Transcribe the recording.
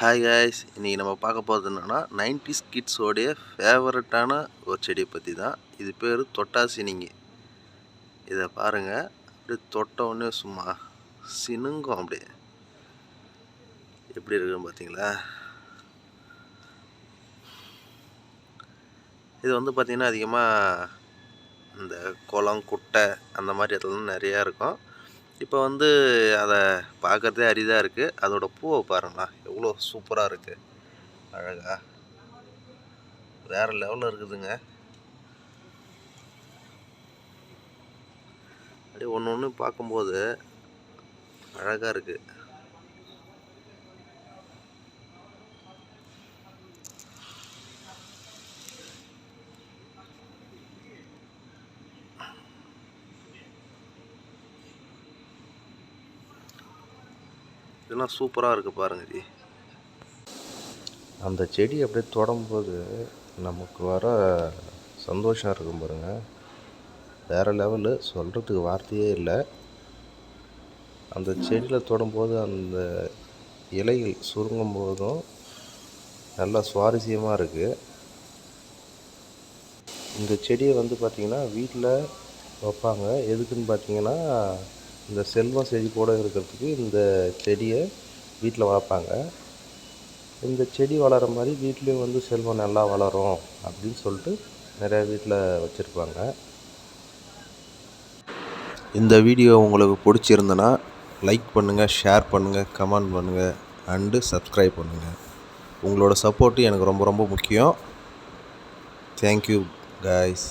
Hi guys இன்றைக்கி நம்ம பார்க்க போகிறது என்னென்னா நைன்டிஸ் கிட்ஸோடைய ஃபேவரட்டான ஒரு செடியை பற்றி தான். இது பேர் தொட்டாசினிங்க இதை பாருங்கள் அப்படியே தொட்ட உடனே சும்மா சினுங்கும் அப்படியே. எப்படி இருக்குன்னு பார்த்தீங்களா? இது வந்து பார்த்திங்கன்னா அதிகமாக இந்த குளம் குட்டை அந்த மாதிரி இடத்துலலாம் நிறையா இருக்கும். இப்போ வந்து அதை பார்க்கறதே அரிதாக இருக்குது அதோட பூவை பாருங்களா. எவ்வளோ சூப்பராக இருக்குது அழகா. வேறு லெவலில் இருக்குதுங்க. அப்படியே ஒன்று ஒன்று பார்க்கும்போது அழகாக இருக்குது இதெல்லாம் சூப்பராக இருக்குது பாருங்க ஜி. அந்த செடி அப்படியே தொடும்போது நமக்கு வர சந்தோஷம் இருக்கும் பாருங்க. வேறு லெவலு சொல்கிறதுக்கு வார்த்தையே இல்லை. அந்த செடியில் தொடும்போது அந்த இலைகள் சுருங்கும் போதும் நல்லா சுவாரஸ்யமாக இருக்குது இந்த செடியை வந்து பார்த்திங்கன்னா வீட்டில் வைப்பாங்க. எதுக்குன்னு பார்த்தீங்கன்னா இந்த செல்வம் செழிப்போடு இருக்கிறதுக்கு இந்த செடியை வீட்டில் வளர்ப்பாங்க. இந்த செடி வளர மாதிரி வீட்லேயும் வந்து செல்வம் நல்லா வளரும் அப்படின்னு சொல்லிட்டு நிறையா வீட்டில் வச்சுருப்பாங்க. இந்த வீடியோ உங்களுக்கு பிடிச்சிருந்தனா லைக் பண்ணுங்கள் ஷேர் பண்ணுங்கள் கமெண்ட் பண்ணுங்கள் அண்டு சப்ஸ்கிரைப் பண்ணுங்கள் உங்களோட சப்போர்ட்டு எனக்கு ரொம்ப ரொம்ப முக்கியம். Thank you guys